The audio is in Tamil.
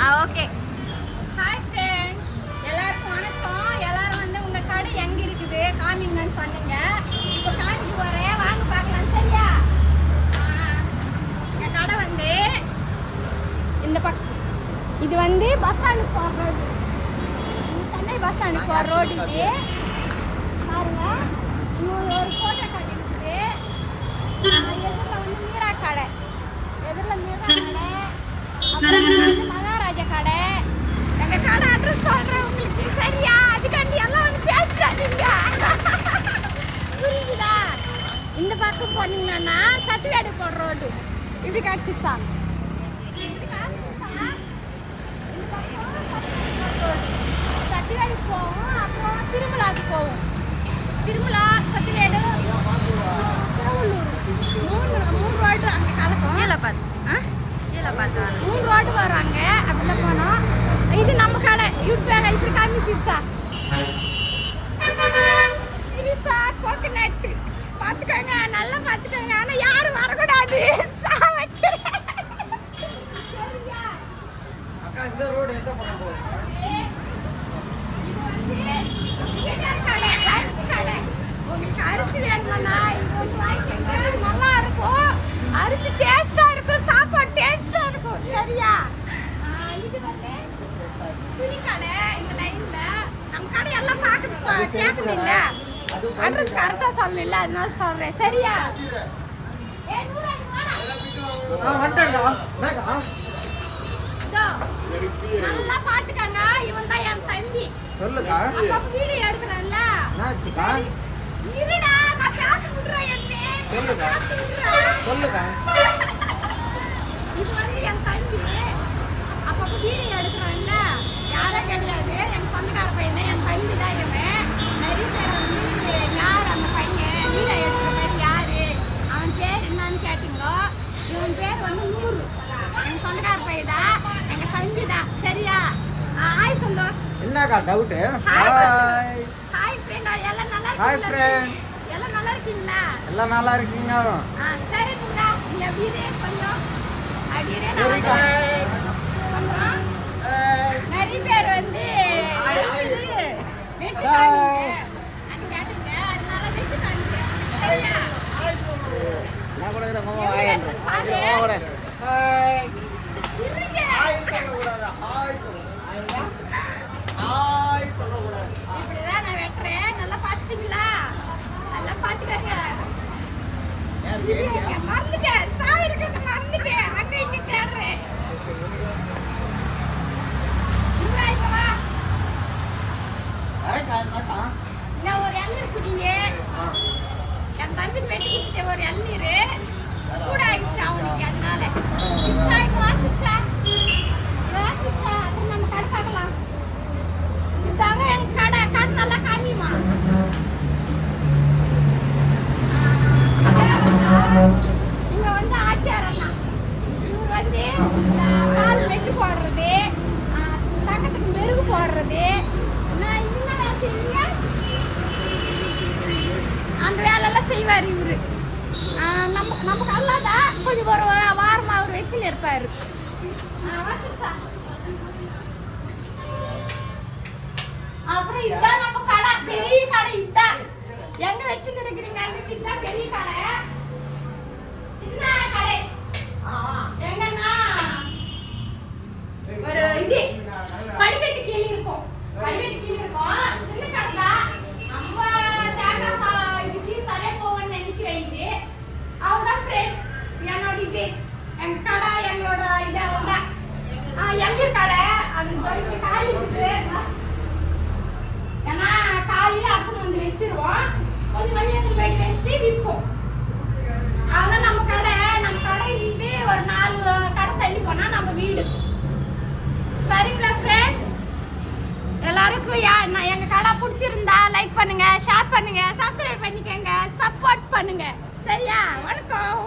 ஆ ஓகே. ஹாய் ஃப்ரெண்ட் எல்லாருக்கும் வணக்கம். எல்லாரும் வந்து உங்க கடை எங்க இருக்குது? காமிங்கன்னு சொன்னீங்க இப்போ காமிக்கு வரேன் வாங்க பார்க்கலாம். சரியா? ஆ, எங்க கடை வந்து இந்த பக்கம். இது வந்து பஸ் ஸ்டாண்டுக்கு போகிற ரோடு சென்னை பஸ் ஸ்டாண்டுக்கு போகிற ரோடு இது. பாருங்க. இன்னொரு ஒரு ஃபோட்டோ கடை இருக்குது எதிரில் வந்து மீரா கடை எதிரில் மீரா கடை அப்புறம் இங்க வந்து மகாராஜா கடை எங்க கடை அட்ரஸ் சொல்றேன் உங்களுக்கு சரியா அதுக்காண்டி எல்லாம் வந்து பேசுறாதீங்க புரியுதா இந்த பக்கம் போனீங்கன்னா சத்துவேடு போடுற ரோடு இப்படி காட்சிச்சா இப்படி காட்சிச்சா இந்த பக்கம் சத்துவேடு போடுற ரோடு சத்துவேடுக்கு போவோம் அப்புறம் திருமலாக்கு போவோம். திருமலா சத்துவேடு திருவள்ளூர். மூணு மூணு ரோடு அங்கே கலக்கும். கீழே பார்த்து ஆ? கீழே பார்த்து மூணு ரோடு வராங்க அப்படிலாம் போனோம். இது நம்ம கடை. யூடியூப் இப்படி காமி சிரிசா சிரிசா கோகனட் பார்த்துக்கோங்க நல்லா பார்த்துக்கோங்க ஆனால் யாரும் வரக்கூடாது சா வச்சிருக்கேன் சரியா? அக்கா இந்த ரோடு எந்த பக்கம் போகுது இது வந்து சிக்கன் கடை, அரிசி கடை. உங்களுக்கு அரிசி வேணுமாண்ணா இது வந்து வாங்கிக்கோங்க. நல்லா இருக்கும் அரிசி டேஸ்டா இருக்கும் சாப்பாடு டேஸ்டா இருக்கும் சரியா ஆ, இது வந்து துணி கடை இந்த லைன்ல நம்ம கடை எல்லாம் பார்க்கணும் சொ- கேட்கணும் இல்ல அட்ரஸ் கரெக்டா சொல்லல அதனால சொல்றேன். சரியா? வாடா. நல்லா பாத்துக்கங்க. இவன் தான் என் தம்பி. சொல்லுக்கா. அப்பப்ப வீடியோ எடுக்கிறேன்ல. என்னாச்சுக்கா? இருடா நான் பேச விடுறேன் என்ன சொல்லுக்கா. சொல்லுக்கா. இது வந்து என் தம்பி. அப்பப்ப வீடியோ எடுக்கிறேன்ல யாரும் கிடையாது என் சொந்தக்கார பையன் என் தம்பி தான் இவன் நிறைய பேர் வந்து யார் அந்த பையன் வீடியோ எடுக்கிற பையன் யாரு அவன் பேர் என்னன்னு கேட்டீங்க இவன் பேர் வந்து நூறு. என் சொந்தக்கார பையன் தான் எங்க தம்பி தான் சரியா? ஹாய் சொல்லு. என்னக்கா doubt hi hi hi friend எல்லாம் நல்லா இருக்கீங்களா? friend. எல்லாம் நல்லா இருக்கீங்களா? எல்லாம் நல்லா இருக்கீங்க. ஆ சரிங்க நீ அப்படியே கொஞ்சம் அப்படியே சரிக்கா கொஞ்சம் ஹாய். நிறைய பேர் வந்து இது வெட்டுட்டாங்க அது கேட்டுங்க அதனால வெட்டுட்டாங்க சரியா நான் கூட இருக்கிறேன் கோமா வாயன் பாரு. கோமா கூட ஹாய் இருங்க ஹாய் சொல்லக்கூடாது ஹாய் சொல்லக்கூடாது ஹாய் சொல்லக்கூடாது இப்படிதான் நான் வெட்டுறேன் நல்லா பார்த்துட்டீங்களா நல்லா பார்த்துக்கங்க இது மறந்துட்டேன் ஸ்ட்ரா இருக்கிறது மறந்துட்டேன் அங்க இங்க தேடுறேன் இங்க இங்க வா வரேன்க்கா என்னக்கா நான் ஒரு இளநீர் குடிங்க? என் தம்பி வெட்டி கொடுத்துட்டேன் ஒரு இளநீர் சூடாயிடுச்சு அவனுக்கு அதனால சிக்ஷா இங்க வா சிக்ஷா சிக்ஷா அப்புறம் நம்ம கடை பார்க்கலாம் இதாங்க எங்க கடை கடை நல்லா காமிமா இங்க வந்து ஆச்சார் அண்ணா இவர் வந்து கால் வெட்டு போடுறது ஆ, தங்கத்துக்கு மெருகு போடுறது நான் என்ன வேலை செய்வீங்க அந்த வேலையெல்லாம் செய்வார் இவரு ஆ, நம்ம நம்ம கல்லாத கொஞ்சம் ஒரு வாரமாக அவர் வச்சுன்னு இருப்பார் அப்புறம் இதான் நம்ம கடை பெரிய கடை இதான் எங்க வச்சுன்னு இருக்கிறீங்க இதுதான் பெரிய கடை. சின்ன கடை எங்கன்னா ஒரு இது படிக்கட்டு கீழே இருக்கும் படிக்கட்டு கீழே இருக்கும் சின்ன கடை தான் நம்ம தேங்காய் சா இதுக்கு சரியா போவோம்னு நினைக்கிறேன் இது அவள் தான் ஃப்ரெண்ட் என்னோட இது எங்க கடை எங்களோட இது அவள் தான் எங்க கடை அந்த இங்க காய் இருக்குது ஏன்னா காலையில் அத்தனை வந்து வச்சிருவோம். கொஞ்சம் கொஞ்சம் எடுத்து போயிட்டு வச்சுட்டு விற்போம் அதான் நம்ம கடை. நம்ம கடை இருந்து ஒரு நாலு கடை தள்ளி போனால் நம்ம வீடு. சரிங்களா ஃப்ரெண்ட் எல்லாருக்கும் யா நான் எங்கள் கடை பிடிச்சிருந்தா லைக் பண்ணுங்கள் ஷேர் பண்ணுங்கள் சப்ஸ்கிரைப் பண்ணிக்கோங்க சப்போர்ட் பண்ணுங்கள் சரியா? வணக்கம்.